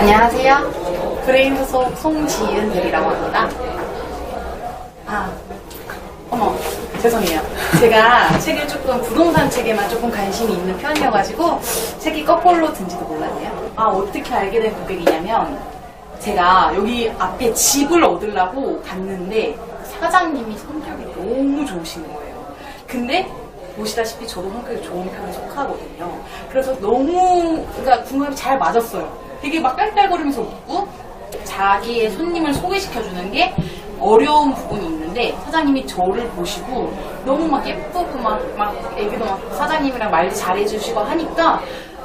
안녕하세요. 브레인 소속 송지은 대리라고 합니다. 아, 어머, 죄송해요. 제가 책을 조금, 부동산 책에만 조금 관심이 있는 편이어가지고, 책이 거꾸로 든지도 몰랐네요. 아, 어떻게 알게 된 고객이냐면, 제가 여기 앞에 집을 얻으려고 갔는데, 사장님이 성격이 너무 좋으신 거예요. 근데, 보시다시피 저도 성격이 좋은 편에 속하거든요. 그래서 너무, 그러니까 궁합이 잘 맞았어요. 되게 막 깔깔거리면서 웃고, 자기의 손님을 소개시켜주는 게 어려운 부분이 있는데 사장님이 저를 보시고 너무 막 예쁘고 막, 막 애기도 막 사장님이랑 말도 잘해주시고 하니까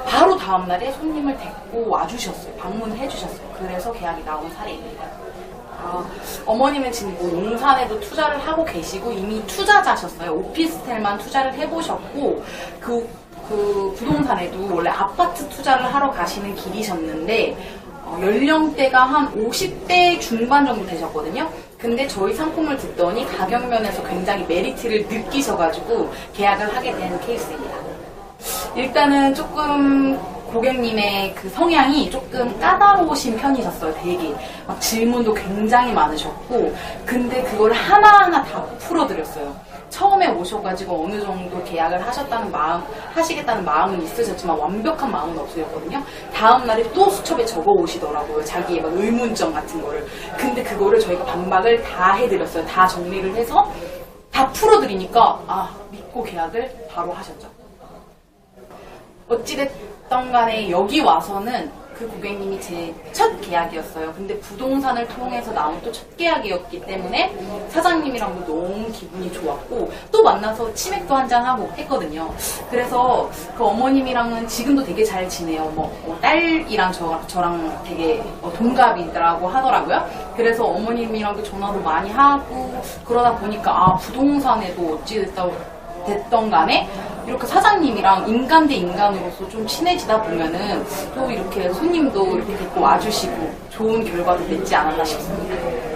바로 다음날에 손님을 데리고 와주셨어요. 방문을 해주셨어요. 그래서 계약이 나온 사례입니다. 아, 어머님은 지금 뭐 용산에도 투자를 하고 계시고 이미 투자자셨어요. 오피스텔만 투자를 해보셨고 그, 그 부동산에도 원래 아파트 투자를 하러 가시는 길이셨는데 어, 연령대가 한 50대 중반 정도 되셨거든요. 근데 저희 상품을 듣더니 가격 면에서 굉장히 메리트를 느끼셔가지고 계약을 하게 된 케이스입니다. 일단은 조금 고객님의 그 성향이 조금 까다로우신 편이셨어요, 되게. 막 질문도 굉장히 많으셨고, 근데 그걸 하나하나 다 풀어드렸어요. 처음에 오셔가지고 어느 정도 계약을 하셨다는 마음, 하시겠다는 마음은 있으셨지만 완벽한 마음은 없으셨거든요. 다음 날에 또 수첩에 적어 오시더라고요. 자기의 막 의문점 같은 거를. 근데 그거를 저희가 반박을 다 해드렸어요. 다 정리를 해서 다 풀어드리니까, 아, 믿고 계약을 바로 하셨죠. 어찌됐던 간에 여기 와서는 그 고객님이 제 첫 계약이었어요. 근데 부동산을 통해서 나온 또 첫 계약이었기 때문에 사장님이랑도 너무 기분이 좋았고 또 만나서 치맥도 한잔하고 했거든요. 그래서 그 어머님이랑은 지금도 되게 잘 지내요. 뭐, 뭐 딸이랑 저, 저랑 되게 어, 동갑이라고 하더라고요. 그래서 어머님이랑도 전화도 많이 하고 그러다 보니까 아 부동산에도 어찌됐다 됐던 간에 이렇게 사장님이랑 인간 대 인간으로서 좀 친해지다 보면은 또 이렇게 손님도 이렇게 데리고 와주시고 좋은 결과도 맺지 않았나 싶습니다.